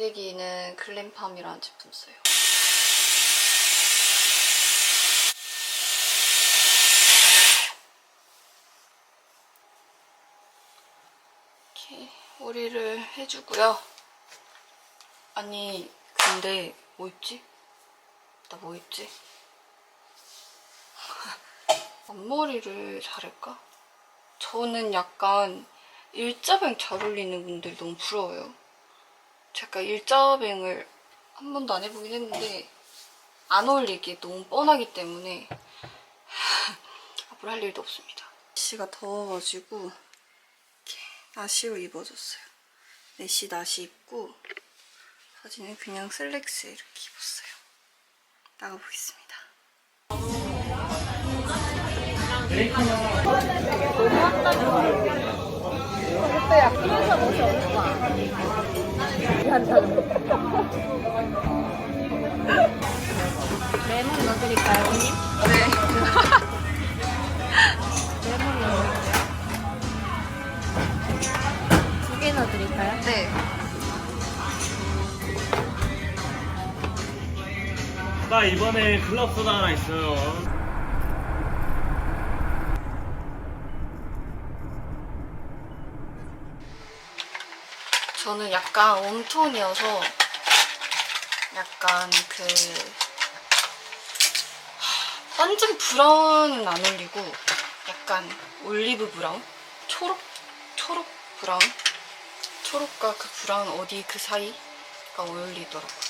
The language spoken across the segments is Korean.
고데기는 글램팜이라는 제품 써요. 이렇게 머리를 해주고요. 아니 근데 뭐 입지? 나 뭐 입지? 앞머리를 자를까? 저는 약간 일자뱅 잘 어울리는 분들이 너무 부러워요. 제가 일자뱅을 한 번도 안 해보긴 했는데 안 어울리기 너무 뻔하기 때문에 앞으로 할 일도 없습니다. 날씨가 더워가지고 이렇게 나시로 입어줬어요. 내시 나시 입고 바지는 그냥 슬랙스 이렇게 입었어요. 나가보겠습니다. 레몬 넣어드릴까요, 언니? 네. 레몬 넣어드릴게요. 두 개 넣어드릴까요? 네. 나 이번에 클럽 소다 하나 있어요. 저는 약간 웜톤이어서 약간 그 하, 완전 브라운은 안 어울리고 약간 올리브 브라운? 초록? 초록 브라운? 초록과 그 브라운 어디 그 사이가 어울리더라고요.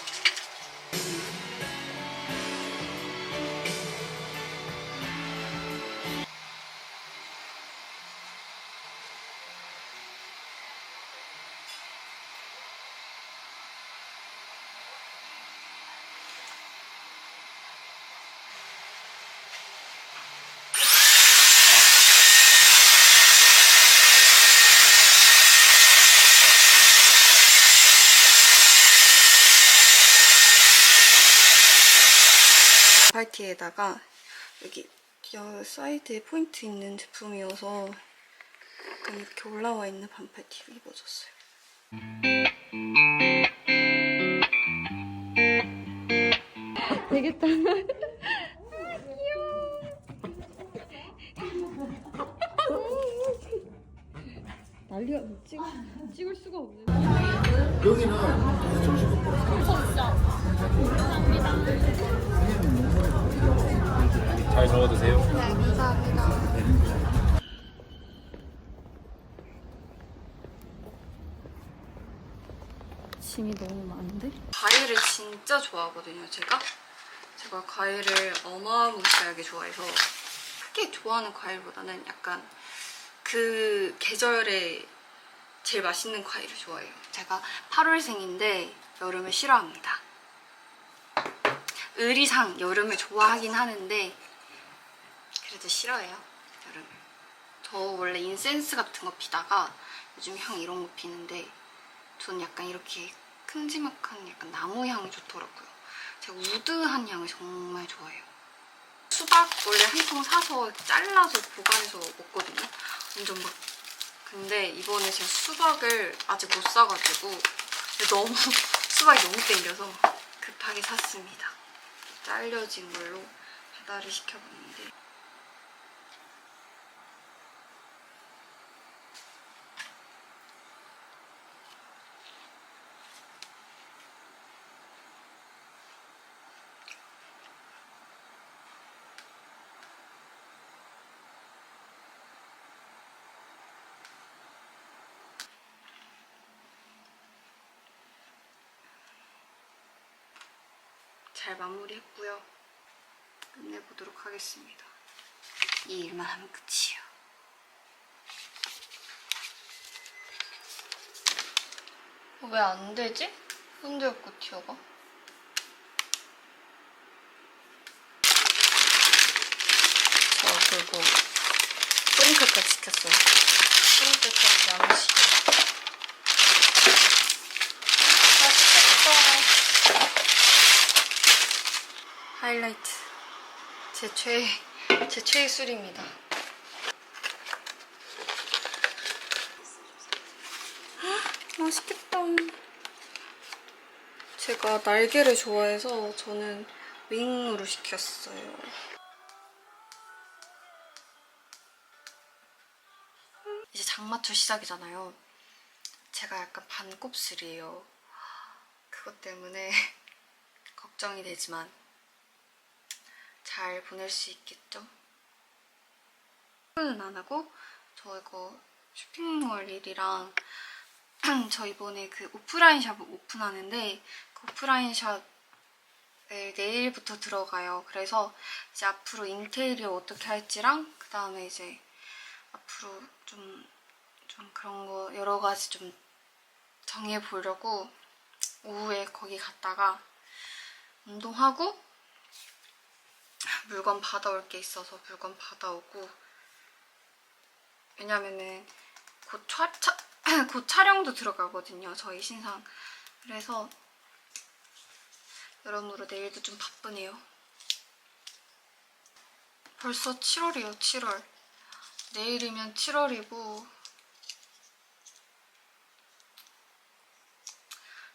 팔티에다가 여기 여 사이드에 포인트 있는 제품이어서 약간 이렇게 올라와 있는 반팔 티를 입어줬어요. 되겠다. 난리가 찍, 찍을 수가 없네. 잘 짐이 너무 많은데? 과일을 진짜 좋아하거든요, 제가. 제가 과일을 어마무시하게 좋아해서 크게 좋아하는 과일보다는 약간 그 계절에 제일 맛있는 과일을 좋아해요. 제가 8월생인데 여름을 싫어합니다. 의리상 여름을 좋아하긴 하는데 그래도 싫어해요 여름을 저 원래 인센스 같은 거 피다가 요즘 향 이런 거 피는데 저는 약간 이렇게 큼지막한 약간 나무 향이 좋더라고요. 제가 우드한 향을 정말 좋아해요. 수박 원래 한 통 사서 잘라서 보관해서 먹거든요. 완전 막 근데 이번에 제가 수박을 아직 못 사가지고 너무 수박이 너무 땡겨서 급하게 샀습니다. 잘려진 걸로 배달을 시켜봤는데 잘 마무리했고요. 끝내보도록 하겠습니다. 이 일만 하면 끝이에요. 왜 안 되지? 흔들고 티어가? 저 그리고 프링클까지 시켰어요. 프링클까지 안. 맛있겠다. 하이라이트. 제 최애, 제 최애 술입니다. 헉, 맛있겠다. 제가 날개를 좋아해서 저는 윙으로 시켰어요. 이제 장마철 시작이잖아요. 제가 약간 반곱슬이에요. 그것 때문에 걱정이 되지만 잘 보낼 수 있겠죠? 출근은 안 하고 저 이거 쇼핑몰 일이랑 저 이번에 그 오프라인 샵을 오픈하는데 그 오프라인 샵을 내일부터 들어가요. 그래서 이제 앞으로 인테리어 어떻게 할지랑 그 다음에 이제 앞으로 좀, 좀 그런 거 여러 가지 좀 정해 보려고 오후에 거기 갔다가 운동하고 물건 받아올 게 있어서 물건 받아오고 왜냐면은 곧, 차, 차, 곧 촬영도 들어가거든요 저희 신상. 그래서 여러모로 내일도 좀 바쁘네요. 벌써 7월이에요 7월. 내일이면 7월이고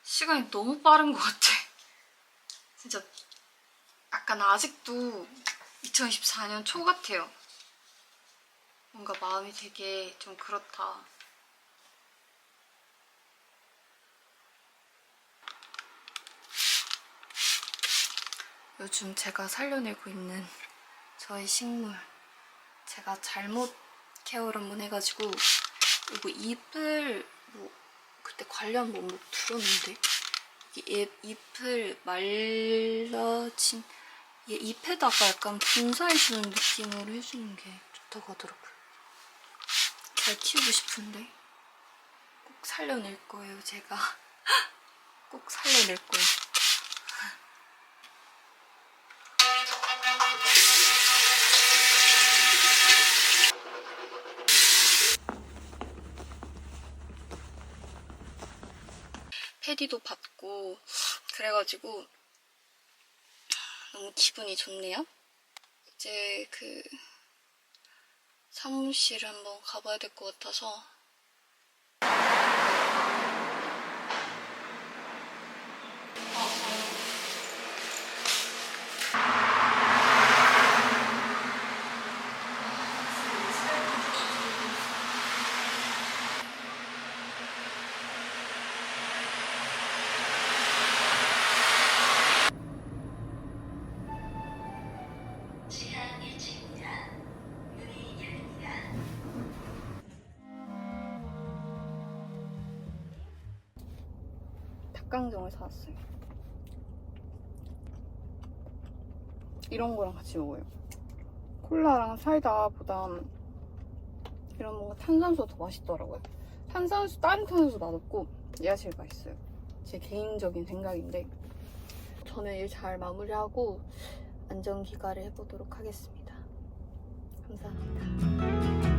시간이 너무 빠른 것 같아. 진짜 약간 아직도 2024년 초 같아요. 뭔가 마음이 되게 좀 그렇다. 요즘 제가 살려내고 있는 저의 식물 제가 잘못 케어를 한번 해가지고 이거 잎을 뭐 그때 관련 뭐, 뭐 들었는데? 잎, 잎을 말라진 이게 잎에다가 약간 분사해주는 느낌으로 해주는 게 좋다고 하더라고요. 잘 키우고 싶은데 꼭 살려낼 거예요 제가 꼭 살려낼 거예요. 패디도 받고 그래가지고 너무 기분이 좋네요. 이제 그 사무실 한번 가봐야 될 것 같아서 닭강정을 사왔어요. 이런 거랑 같이 먹어요. 콜라랑 사이다보다 이런 뭔가 탄산수가 더 맛있더라고요. 탄산수, 다른 탄산수 맛없고 얘가 제일 맛있어요. 제 개인적인 생각인데 저는 일 잘 마무리하고 안전 귀가를 해보도록 하겠습니다. 감사합니다.